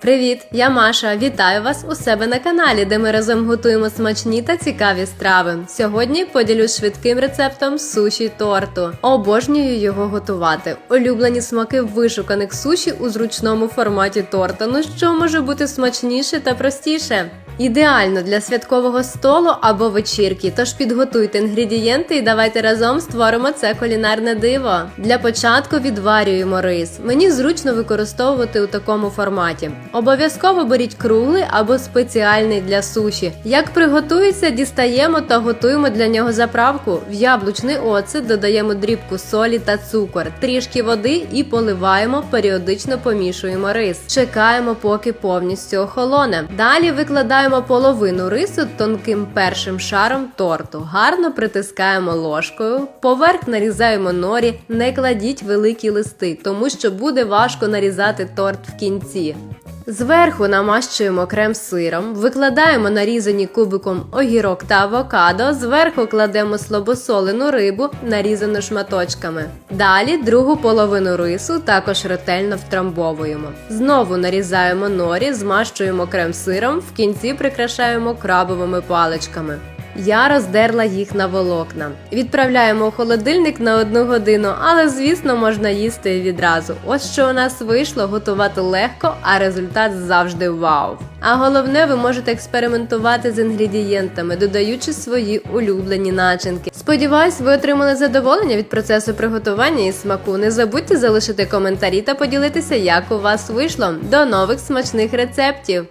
Привіт, я Маша. Вітаю вас у себе на каналі, де ми разом готуємо смачні та цікаві страви. Сьогодні поділюсь швидким рецептом суші торту. Обожнюю його готувати. Улюблені смаки вишуканих суші у зручному форматі торта. Ну що може бути смачніше та простіше? Ідеально для святкового столу або вечірки, тож підготуйте інгредієнти і давайте разом створимо це кулінарне диво. Для початку відварюємо рис. Мені зручно використовувати у такому форматі. Обов'язково беріть круглий або спеціальний для суші. Як приготується, дістаємо та готуємо для нього заправку. В яблучний оцет додаємо дрібку солі та цукор, трішки води і поливаємо, періодично помішуємо рис. Чекаємо, поки повністю охолоне. Далі викладаємо половину рису тонким першим шаром торту. Гарно притискаємо ложкою. Поверх нарізаємо норі, не кладіть великі листи, тому що буде важко нарізати торт в кінці. Зверху намащуємо крем сиром, викладаємо нарізані кубиком огірок та авокадо, зверху кладемо слабосолену рибу, нарізану шматочками. Далі другу половину рису також ретельно втрамбовуємо. Знову нарізаємо норі, змащуємо крем сиром, в кінці прикрашаємо крабовими паличками. Я роздерла їх на волокна. Відправляємо у холодильник на одну годину, але звісно можна їсти відразу. Ось що у нас вийшло, готувати легко, а результат завжди вау. А головне, ви можете експериментувати з інгредієнтами, додаючи свої улюблені начинки. Сподіваюсь, ви отримали задоволення від процесу приготування і смаку. Не забудьте залишити коментарі та поділитися, як у вас вийшло. До нових смачних рецептів!